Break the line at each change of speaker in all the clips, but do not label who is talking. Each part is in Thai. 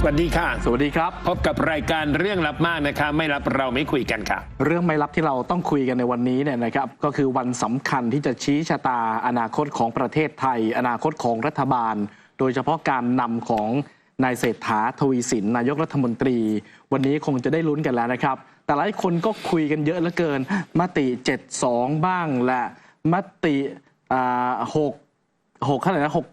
สวัสดีค่ะ
สวัสดีครับ
พบกับรายการเรื่องลับมากนะคะ ไม่รับเราไม่คุยกันค่ะ
เรื่องไม่ลับที่เราต้องคุยกันในวันนี้เนี่ยนะครับก็คือวันสำคัญที่จะชี้ชะตาอนาคตของประเทศไทย อนาคตของรัฐบาล โดยเฉพาะการนำของนายเศรษฐาทวีสินนายกรัฐมนตรี วันนี้คงจะได้ลุ้นกันแล้วนะครับ แต่หลายคนก็คุยกันเยอะเหลือเกิน มติ 72 บ้างและมติอ่าหกหกเท่าไหร่นะหก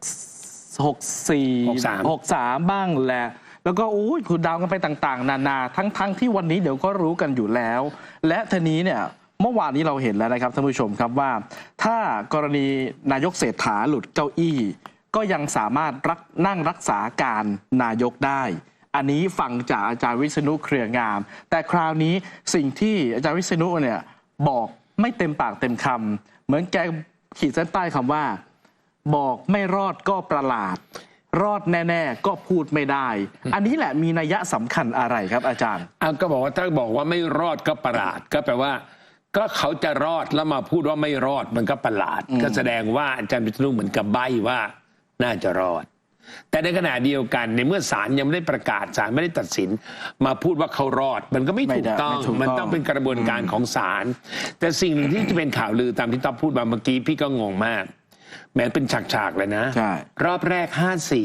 หกสี่
63
หกสามบ้างแหละ แล้วก็อุ้ยคุณดาวกันไปต่างๆ นานาทั้งทั้งที่วันนี้เดี๋ยวก็รู้กันอยู่แล้ว และทีนี้เนี่ยเมื่อวานนี้เราเห็นแล้วนะครับท่านผู้ชมครับว่า ถ้ากรณีนายกเศรษฐาหลุดเก้าอี้ ก็ยังสามารถรักนั่งรักษาการนายกได้ อันนี้ฟังจากอาจารย์วิษณุเครืองาม แต่คราวนี้สิ่งที่อาจารย์วิษณุเนี่ยบอกไม่เต็มปากเต็มคำเหมือนแกขีดเส้นใต้คำว่า บอกไม่รอดก็ประหลาด รอดแน่ ๆ ก็พูดไม่ได้ อันนี้แหละมีนัยยะสำคัญอะไรครับอาจารย์
เอาก็บอกว่าถ้าบอกว่าไม่รอดก็ประหลาดก็แปลว่า ก็เขาจะรอดแล้วมาพูดว่าไม่รอดมันก็ประหลาด ก็แสดงว่าอาจารย์วิษณุเหมือนกับใบว่าน่าจะรอด แต่ในขณะเดียวกันในเมื่อศาลยังไม่ได้ประกาศศาลไม่ได้ตัดสิน มาพูดว่าเขารอด มันก็ไม่
ไม่
ถู
ได้
กต้อง
ไม่ถูกต้อง
มันต้องเป็นกระบวนการของศาลแต่สิ่งหนึ่งที่จะเป็นข่าวลือตามที่ต๊อบพูดมาเมื่อกี้พี่ก็งงมาก แม้เป็นฉากๆเลยนะ
ใช่
รอบแรก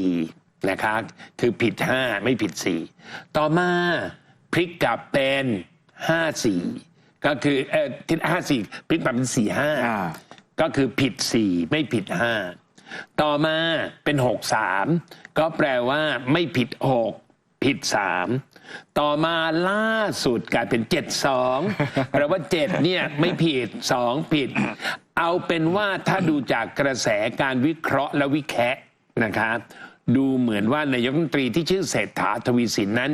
54 นะคะ คือผิด 5 ไม่ผิด 4 ต่อมาพลิกกลับเป็น 54 ก็คือเออที่54 พลิกกลับเป็น
อ่า
45 ก็คือผิด 4 ไม่ผิด 5 ต่อมาเป็น 63 ก็แปลว่าไม่ผิด 6 ผิด 3 ต่อมาล่าสุดกลายเป็น 72แปลว่า 7 เนี่ย ไม่ผิด 2 ผิด เอาเป็นว่าถ้าดูจากกระแสการวิเคราะห์และวิแคะนะครับดูเหมือนว่านายกรัฐมนตรีที่ชื่อเศรษฐาทวีสินนั้น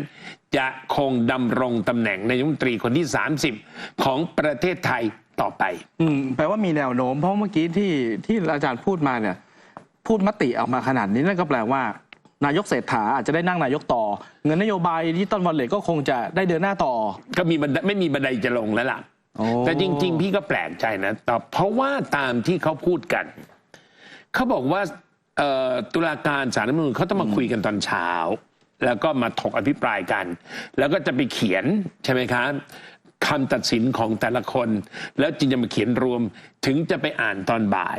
จะคงดำรงตำแหน่งนายกรัฐมนตรีคนที่ 30 ของประเทศไทยต่อไป
อืมแปลว่ามีแนวโน้ม เพราะเมื่อกี้ที่ที่อาจารย์พูดมาเนี่ย พูดมติออกมาขนาดนี้นั่นก็แปลว่า นายกเศรษฐาอาจจะได้นั่งนายกต่อ เงินนโยบายที่ต้นวันเหล็กก็คงจะได้เดินหน้าต่อ
ก็มีบันไดไม่มีบันไดจะลงแล้วล่ะ
โอ้
แต่จริง ๆ พี่ก็แปลกใจนะแต่เพราะว่าตามที่เขาพูดกัน เขาบอกว่าเอ่อตุลาการสารรัฐธรรมนูญเขาต้องมาคุยกันตอนเช้า แล้วก็มาถกอภิปรายกัน แล้วก็จะไปเขียนใช่ไหมครับคำตัดสินของแต่ละคน แล้วจึงจะมาเขียนรวมถึงจะไปอ่านตอนบ่าย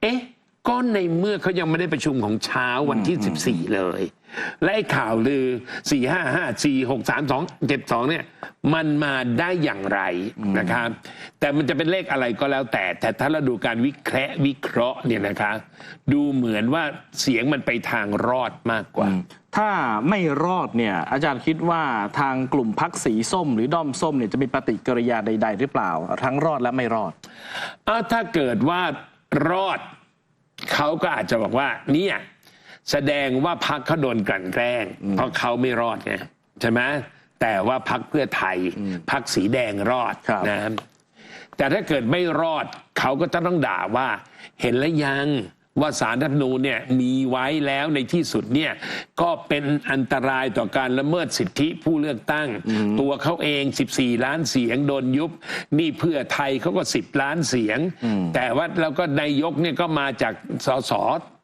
เอ๊ะ ก็ในเมื่อเขายังไม่ได้ประชุมของเช้าวันที่ 14 เลย และไอ้ข่าวลือ 4 5 5 4 6 3 2 7 2 เนี่ย มันมาได้อย่างไรนะครับ แต่มันจะเป็นเลขอะไรก็แล้วแต่ แต่ถ้าเราดูการวิเคราะห์วิเคราะห์เนี่ยนะคะ ดูเหมือนว่าเสียงมันไปทางรอดมากกว่า
ถ้าไม่รอดเนี่ย อาจารย์คิดว่าทางกลุ่มพักสีส้ม หรือด้อมส้มเนี่ยจะมีปฏิกิริยาใด ๆ หรือเปล่า ทั้งรอดและไม่รอด
อ้าวถ้าเกิดว่ารอด เขาก็อาจจะบอกว่า เนี่ยแสดงว่าพักเขาโดนกลั่นแกล้ง เพราะเขาไม่รอดไงใช่ไหมแต่ว่าพักเพื่อไทยพักสีแดงรอด
ครับ
นะแต่ถ้าเกิดไม่รอดเขาก็จะต้องด่าว่า เห็นแล้วยัง ว่าสารรัฐธรรมนูญเนี่ยมีไว้แล้วในที่สุดเนี่ยก็เป็นอันตรายต่อการละเมิดสิทธิผู้เลือกตั้ง ตัวเขาเอง 14 ล้านเสียงโดนยุบ นี่เพื่อไทยเขาก็ 10 ล้านเสียง แต่ว่าแล้วก็นายกเนี่ยก็มาจากสส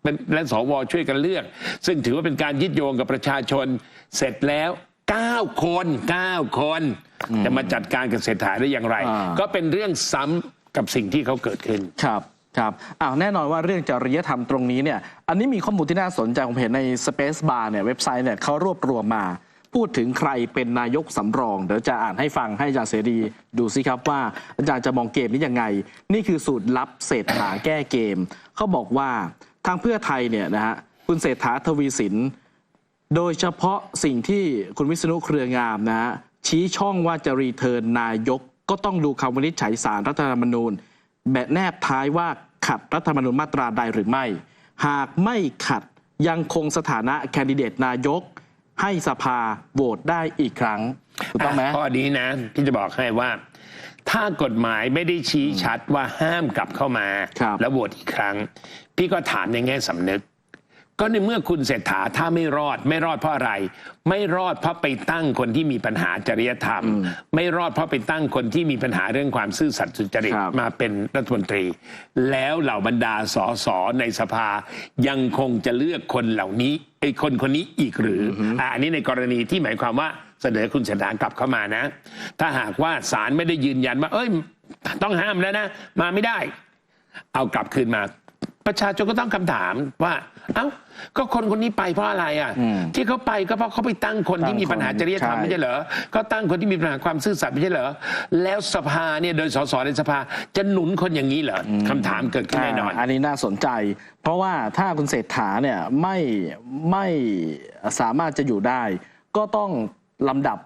เป็นและสวช่วยกันเลือก ซึ่งถือว่าเป็นการยึดโยงกับประชาชนเสร็จแล้ว 9 คน 9 คน จะมาจัดการกับเศรษฐาได้อย่างไร
อ่า
ก็เป็นเรื่องซ้ำกับสิ่งที่เขาเกิดขึ้น
ครับ ครับอ้าวแน่นอนว่าเรื่องจริยธรรมตรงนี้เนี่ย อันนี้มีข้อมูลที่น่าสนใจ ผมเห็นใน Space Bar เนี่ยเว็บไซต์เนี่ยเขารวบรวมมา พูดถึงใครเป็นนายกสำรอง เดี๋ยวจะอ่านให้ฟังให้อาจารย์เสรีดูสิครับว่าอาจารย์จะมองเกมนี้ยังไง นี่คือสูตรลับเศรษฐาแก้เกม เขาบอกว่าทางเพื่อไทยเนี่ยนะฮะคุณเศรษฐาทวีสิน โดยเฉพาะสิ่งที่คุณวิษณุเครืองามนะฮะชี้ช่องว่าจะรีเทิร์นนายกก็ต้องดูคำวินิจฉัยสารรัฐธรรมนูญ แบบแนบท้ายว่าขัดรัฐธรรมนูญมาตราใดหรือไม่ หากไม่ขัดยังคงสถานะแคนดิเดตนายก ให้สภาโหวตได้อีกครั้งถูกต้องไหม
ข้อนี้นะพี่จะบอกให้ว่า ถ้ากฎหมายไม่ได้ชี้ชัดว่าห้ามกลับเข้ามา
ครับ
แล้วโหวตอีกครั้ง พี่ก็ถามในแง่สำนึก ก็ในเมื่อคุณเศรษฐาถ้าไม่รอดไม่รอดเพราะอะไร ไม่รอดเพราะไปตั้งคนที่มีปัญหาจริยธรรม ไม่รอดเพราะไปตั้งคนที่มีปัญหาเรื่องความซื่อสัตย์สุจริต
ครับ
มาเป็นรัฐมนตรี แล้วเหล่าบรรดาสสในสภายังคงจะเลือกคนเหล่านี้ไอ้คนคนนี้อีกหรืออะอันนี้ในกรณีที่หมายความว่าเสนอคุณเศรษฐากลับเข้ามานะ ถ้าหากว่าศาลไม่ได้ยืนยันว่า เอ้ย ต้องห้ามแล้วนะ มาไม่ได้ เอากลับคืนมา ประชาชนก็ต้องคำถามว่า เอ้า ก็คนคนนี้ไปเพราะอะไรอะ
อืม
ที่เขาไปก็เพราะเขาไปตั้งคนที่มีปัญหาจริยธรรม
ใช่
ไม่ใช่เหรอก็ตั้งคนที่มีปัญหาความซื่อสัตย์ไม่ใช่เหรอแล้วสภาเนี่ยโดยสสในสภาจะหนุนคนอย่างนี้เหรออคำถามเกิดขึ้นแน่นอนา
อันนี้น่าสนใจ เพราะว่าถ้าคุณเศรษฐาเนี่ยไม่ไม่สามารถจะอยู่ได้ ก็ต้องลำดับ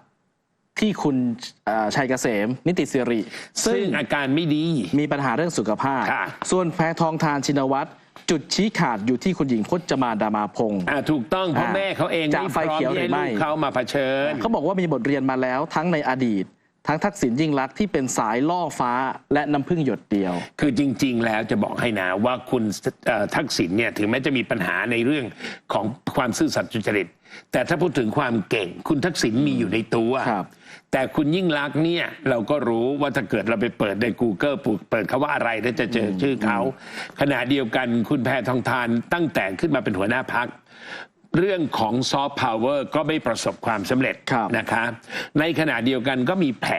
ที่คุณเอ่อชัยเกษม นิติสิริ
ซึ่
ซึ่
ง
ง
อาการไม่ดี
มีปัญหาเรื่องสุขภาพ
ค่ะ
ส่วนแพทองทานชินวัตรจุดชี้ขาดอยู่ที่คุณหญิงพจมานดามาพงศ์
อ่าถูกต้องเพราะ
อ่า
แม่เขาเอง
จะ
ไม่
ไฟ
พร้อม
เขียว
ที่
หรื
ให้
อไม่
ลูกเขามาเผชิญ
เขาบอกว่ามีบทเรียนมาแล้วทั้งในอดีต ทั้งทักษิณยิ่งลักษณ์ที่เป็นสายล่อฟ้าและน้ำพึ่งหยดเดียว
คือจริง ๆ แล้วจะบอกให้นะว่าคุณเอ่อทักษิณเนี่ยถึงแม้จะมีปัญหาในเรื่องของความซื่อสัตย์สุจริต แต่ถ้าพูดถึงความเก่ง คุณทักษิณมีอยู่ในตัว
ครับ
แต่คุณยิ่งรักษณ์เนี่ยเราก็รู้ว่าถ้าเกิดเราไปเปิดใน Google ปลูกเปิดคาว่าอะไรแล้วจะเจอชื่อเขาขณะเดียวกันคุณแพทองทานตั้งแต่ขึ้นมาเป็นหัวหน้าพัก เรื่องของซอฟต์พาวเวอร์ก็ไม่ประสบความสำเร็จ
ครับ
นะคะ ในขณะเดียวกันก็มีแผล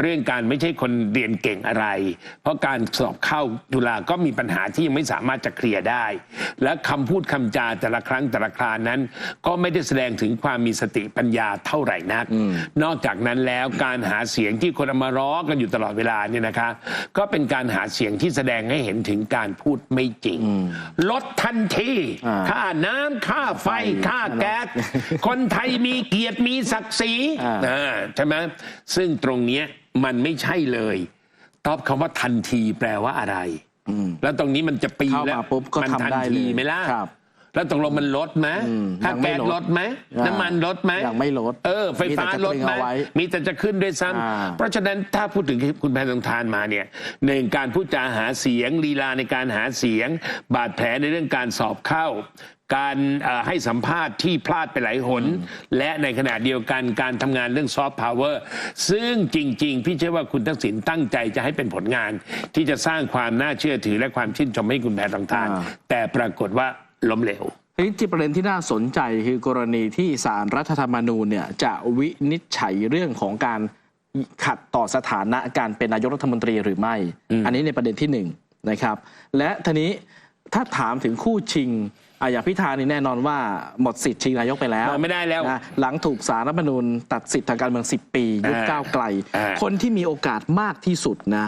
เรื่องการไม่ใช่คนเรียนเก่งอะไร เพราะการสอบเข้าจุฬาก็มีปัญหาที่ยังไม่สามารถจะเคลียร์ได้ และคำพูดคำจาแต่ละครั้งแต่ละครานั้น ก็ไม่ได้แสดงถึงความมีสติปัญญาเท่าไหร่นัก นอกจากนั้นแล้วการหาเสียงที่คนเอามาร้อกันอยู่ตลอดเวลาเนี่ยนะคะ ก็เป็นการหาเสียงที่แสดงให้เห็นถึงการพูดไม่จริงลดทันที
อ่า
ค่าน้ำค่าไฟค่าแก๊สคนไทยมีเกียรติมีศักดิ์ศรี
อ่า
อ่าใช่ไหมซึ่งตรงเนี้ยมันไม่ใช่เลยตอบคำว่าทันทีแปลว่าอะไรแล้วตรงนี้มันจะปี
เข้ามา
แล้ว
ปุ๊บก็
มั
ทำ
ทัน
ได้เลย
ทีไหมล่ะ
ครับ
แล้วตกลงมันลดไหม
อืม
ค่า
ยังไม่
แก๊ส
ลด
ลดไหม
อ่า
น้ำมันลดไหม
ยังไม่ลด
เออไฟฟ้า
มีแต่จะ
ลด
ตรึง
ไหม
เอาไว้
มีแต่จะขึ้นด้วยซ้
อ่าำ
เพราะฉะนั้นถ้าพูดถึงคุณแพทองทานมาเนี่ยหนึ่งการพูดจาหาเสียงลีลาในการหาเสียง บาดแผลในเรื่องการสอบเข้า การเอ่อให้สัมภาษณ์ที่พลาดไปหลายหน และในขณะเดียวกันการทำงานเรื่องซอฟต์พาวเวอร์ซึ่งจริง ๆ พี่เชื่อว่าคุณทักษิณตั้งใจจะให้เป็นผลงาน ที่จะสร้างความน่าเชื่อถือและความชื่นชมให้คุณแพทองทาน
อ่า
แต่ปรากฏว่า ล้มเหลว
ทีนี้ที่ประเด็นที่น่าสนใจคือกรณีที่สารรัฐธรรมนูญเนี่ยจะวินิจฉัยเรื่องของการขัดต่อสถานะการเป็นนายกรัฐมนตรีหรือไม่ อันนี้ในประเด็นที่หนึ่งนะครับ และทีนี้ถ้าถามถึงคู่ชิงอะอย่างพิธานี่แน่นอนว่าหมดสิทธิ์ชิงนายกไปแล้ว
มาไม่ได้แล้ว
นะหลังถูกสารรัฐธรรมนูญตัดสิทธิ์ทางการเมือง 10 ปี ยุบ
อ่า
ก้าวไกล
อ่า
คนที่มีโอกาสมากที่สุดนะ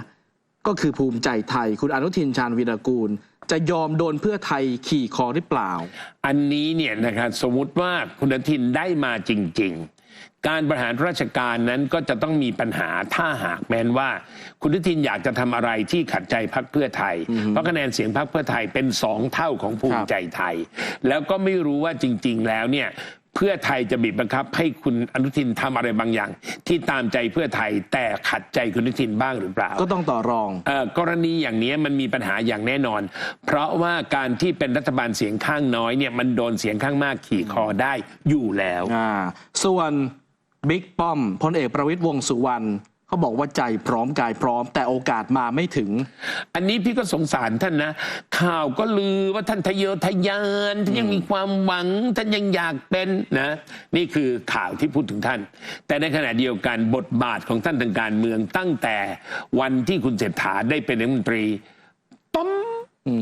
ก็คือภูมิใจไทย คุณอนุทินชาญวีรกูล จะยอมโดนเพื่อไทยขี่คอหรือเปล่า
อันนี้เนี่ยนะครับสมมุติว่าคุณอนุทินได้มาจริง ๆ การบริหารราชการนั้นก็จะต้องมีปัญหาถ้าหากแม้นว่า คุณอนุทินอยากจะทำอะไรที่ขัดใจพรรคเพื่อไทย เพราะคะแนนเสียงพรรคเพื่อไทยเป็นสองเท่าของภูมิใจไทย แล้วก็ไม่รู้ว่าจริง ๆ แล้วเนี่ย เพื่อไทยจะบีบบังคับ ให้คุณอนุทินทำอะไรบางอย่าง ที่ตามใจเพื่อไทยแต่ขัดใจคุณอนุทินบ้างหรือเปล่า
ก็ต้องต่อรอง
เอ่อกรณีอย่างนี้มันมีปัญหาอย่างแน่นอน เพราะว่าการที่เป็นรัฐบาลเสียงข้างน้อยเนี่ยมันโดนเสียงข้างมากขี่คอได้อยู่แล้ว
อ่าส่วนบิ๊กป้อมพลเอกประวิตยวงษ์สุวรรณ เขาบอกว่าใจพร้อมกายพร้อม แต่โอกาสมาไม่ถึง
อันนี้พี่ก็สงสารท่านนะ ข่าวก็ลือว่าท่านทะเยอทะยานท่านยังมีความหวัง ท่านยังอยากเป็นนะ นี่คือข่าวที่พูดถึงท่าน แต่ในขณะเดียวกันบทบาทของท่านทางการเมืองตั้งแต่วันที่คุณเศรษฐาได้เป็นนายกรัฐมนตรี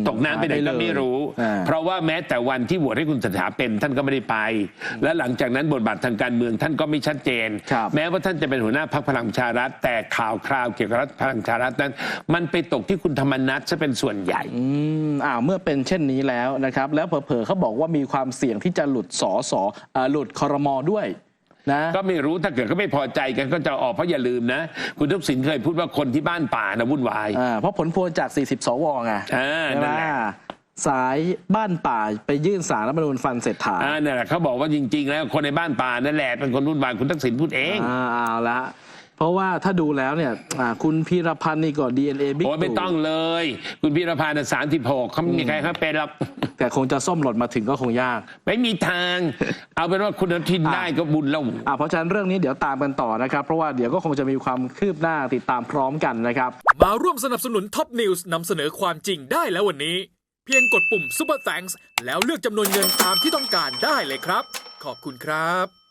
ตกน้ำไปไหนก็ไม่รู้
อ่า
เพราะว่าแม้แต่วันที่โหวตให้คุณเศรษฐาเป็นท่านก็ไม่ได้ไป และหลังจากนั้นบทบาททางการเมืองท่านก็ไม่ชัดเจน
ครับ
แม้ว่าท่านจะเป็นหัวหน้าพรรคพลังประชารัฐ แต่ข่าวคราวเกี่ยวกับรัฐพลังประชารัฐนั้น มันไปตกที่คุณธรรมนัฐซะเป็นส่วนใหญ่
อืมอ้าวเมื่อเป็นเช่นนี้แล้วนะครับ แล้วเผลอๆเขาบอกว่ามีความเสี่ยงที่จะหลุดสอสอเอ่อหลุดคอรมอด้วย นะ
ก็ไม่รู้ถ้าเกิดก็ไม่พอใจกันก็จะออกเพราะอย่าลืมนะ คุณทักษิณเคยพูดว่าคนที่บ้านป่านะวุ่นวาย
อ่าเพราะผลพวงจาก 40สวไง
อ่า
ใช่ไหม
นั่นแหละ
สายบ้านป่าไปยื่นสารรัฐธรรมนูญฟันเศรษฐา
อ่านั่นแหละเขาบอกว่าจริง ๆ แล้วคนในบ้านป่านั่นแหละเป็นคนวุ่นวายคุณทักษิณพูดเอง
อ่าเอาละ เพราะว่าถ้าดูแล้วเนี่ยอ่าคุณพีรพันธ์นี่ก็ DNA บิ๊ก
โอ้ยไม่ต้องเลย คุณพีรพันธ์สามสิบหกเขาไม่มีใครเขาเป็นหรอก
แต่คงจะส้มหล่นมาถึงก็คงยาก
ไม่มีทาง เอาเป็นว่าคุณอนุทินได้ก็บุญแล้ว
อ่าเพราะฉะนั้นเรื่องนี้เดี๋ยวตามกันต่อนะครับ เพราะว่าเดี๋ยวก็คงจะมีความคืบหน้าติดตามพร้อมกันนะครับ
มาร่วมสนับสนุนท็อปนิวส์นำเสนอความจริงได้แล้ววันนี้ เพียงกดปุ่ม Super Thanks แล้วเลือกจำนวนเงินตามที่ต้องการได้เลยครับ ขอบคุณครับ